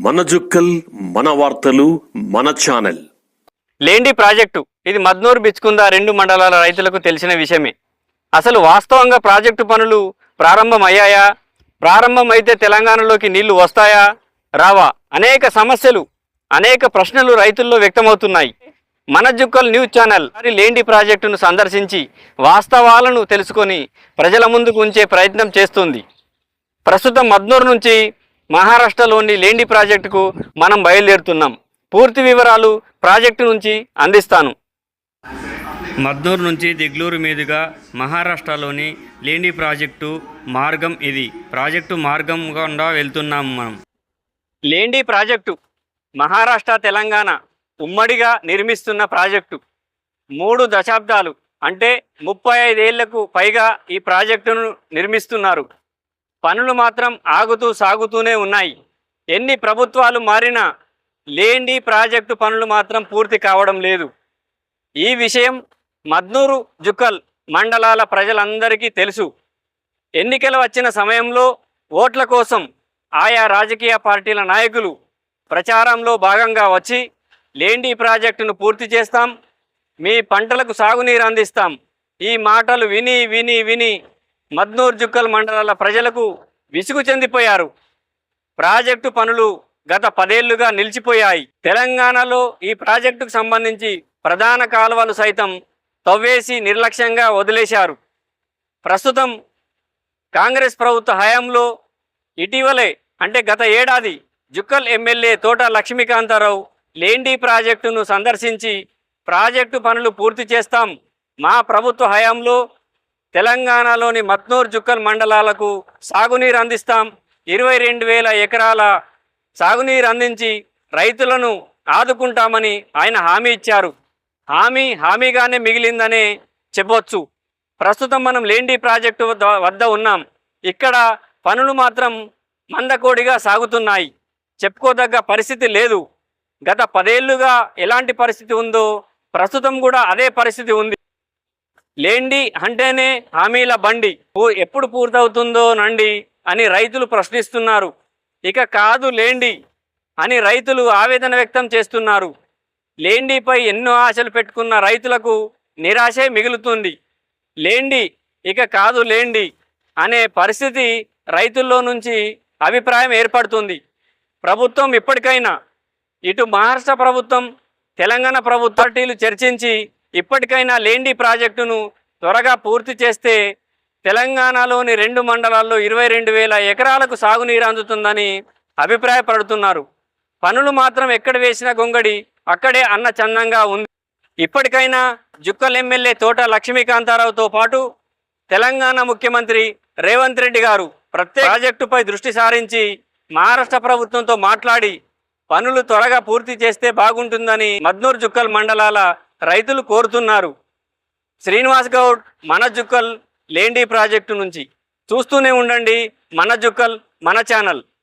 మన జుక్కల్ మన వార్తలు మన ఛానల్. లేండి ప్రాజెక్టు. ఇది మద్నూరు బిచ్కుంద రెండు మండలాల రైతులకు తెలిసిన విషయమే. అసలు వాస్తవంగా ప్రాజెక్టు పనులు ప్రారంభం అయ్యాయా ప్రారంభం అయితే తెలంగాణలోకి నీళ్ళు వస్తాయా? రావా? అనేక సమస్యలు అనేక ప్రశ్నలు రైతుల్లో వ్యక్తమవుతున్నాయి. మన జుక్కల్ న్యూస్ ఛానల్ మరి లేండి ప్రాజెక్టును సందర్శించి వాస్తవాలను తెలుసుకొని ప్రజల ముందుకు ఉంచే ప్రయత్నం చేస్తుంది. ప్రస్తుతం మద్నూరు నుంచి మహారాష్ట్రలోని లేండి ప్రాజెక్టుకు మనం బయలుదేరుతున్నాం. పూర్తి వివరాలు ప్రాజెక్టు నుంచి అందిస్తాను. మద్నూరు నుంచి దిగ్లూరు మీదుగా మహారాష్ట్రలోని లేండి ప్రాజెక్టు మార్గం ఇది. ప్రాజెక్టు మార్గం గుండా వెళ్తున్నాం మనం. లేండి ప్రాజెక్టు మహారాష్ట్ర తెలంగాణ ఉమ్మడిగా నిర్మిస్తున్న ప్రాజెక్టు. మూడు దశాబ్దాలు అంటే ముప్పై ఐదేళ్ళకు పైగా ఈ ప్రాజెక్టును నిర్మిస్తున్నారు. పనులు మాత్రం ఆగుతూ సాగుతూనే ఉన్నాయి. ఎన్ని ప్రభుత్వాలు మారినా లేండి ప్రాజెక్టు పనులు మాత్రం పూర్తి కావడం లేదు. ఈ విషయం మద్నూరు జుక్కల్ మండలాల ప్రజలందరికీ తెలుసు. ఎన్నికలు వచ్చిన సమయంలో ఓట్ల కోసం ఆయా రాజకీయ పార్టీల నాయకులు ప్రచారంలో భాగంగా వచ్చి లేండి ప్రాజెక్టును పూర్తి చేస్తాం. మీ పంటలకు సాగునీరు అందిస్తాం. ఈ మాటలు విని విని విని మద్నూర్ జుక్కల్ మండలాల ప్రజలకు విసుగు చెందిపోయారు. ప్రాజెక్టు పనులు గత పదేళ్ళుగా నిలిచిపోయాయి. తెలంగాణలో ఈ ప్రాజెక్టుకు సంబంధించి ప్రధాన కాలువలు సైతం తవ్వేసి నిర్లక్ష్యంగా వదిలేశారు. ప్రస్తుతం కాంగ్రెస్ ప్రభుత్వ హయాంలో ఇటీవలే అంటే గత ఏడాది జుక్కల్ ఎమ్మెల్యే తోట లక్ష్మీకాంతారావు లేండి ప్రాజెక్టును సందర్శించి ప్రాజెక్టు పనులు పూర్తి చేస్తాం మా ప్రభుత్వ హయాంలో తెలంగాణలోని మత్నూర్ జుక్కల్ మండలాలకు సాగునీరు అందిస్తాం. ఇరవై రెండు వేల ఎకరాల సాగునీరు అందించి రైతులను ఆదుకుంటామని ఆయన హామీ ఇచ్చారు. హామీ హామీగానే మిగిలిందనే చెప్పొచ్చు. ప్రస్తుతం మనం లేండి ప్రాజెక్టు వద్ద వద్ద ఉన్నాం. ఇక్కడ పనులు మాత్రం మందకోడిగా సాగుతున్నాయి. చెప్పుకోదగ్గ పరిస్థితి లేదు. గత పదేళ్ళుగా ఎలాంటి పరిస్థితి ఉందో ప్రస్తుతం కూడా అదే పరిస్థితి ఉంది. లేండి అంటేనే హామీల బండి. ఎప్పుడు పూర్తవుతుందో నండి అని రైతులు ప్రశ్నిస్తున్నారు. ఇక కాదు లేండి అని రైతులు ఆవేదన వ్యక్తం చేస్తున్నారు. లేండిపై ఎన్నో ఆశలు పెట్టుకున్న రైతులకు నిరాశే మిగులుతుంది. లేండి ఇక కాదు లేండి అనే పరిస్థితి రైతుల్లో నుంచి అభిప్రాయం ఏర్పడుతుంది. ప్రభుత్వం ఇప్పటికైనా ఇటు మహారాష్ట్ర ప్రభుత్వం తెలంగాణ ప్రభుత్వ పార్టీలు చర్చించి ఇప్పటికైనా లేండి ప్రాజెక్టును త్వరగా పూర్తి చేస్తే తెలంగాణలోని రెండు మండలాల్లో ఇరవై రెండు వేల ఎకరాలకు సాగునీరు అందుతుందని అభిప్రాయపడుతున్నారు. పనులు మాత్రం ఎక్కడ వేసిన గొంగడి అక్కడే అన్న చందంగా ఉంది. ఇప్పటికైనా జుక్కల్ ఎమ్మెల్యే తోట లక్ష్మీకాంతారావుతో పాటు తెలంగాణ ముఖ్యమంత్రి రేవంత్ రెడ్డి గారు ప్రత్యేక ప్రాజెక్టుపై దృష్టి సారించి మహారాష్ట్ర ప్రభుత్వంతో మాట్లాడి పనులు త్వరగా పూర్తి చేస్తే బాగుంటుందని మద్నూర్ జుక్కల్ మండలాల రైతులు కోరుతున్నారు. శ్రీనివాస్ గౌడ్ మన జుక్కల్ లేండి ప్రాజెక్టు నుంచి. చూస్తూనే ఉండండి మన జుక్కల్ మన ఛానల్.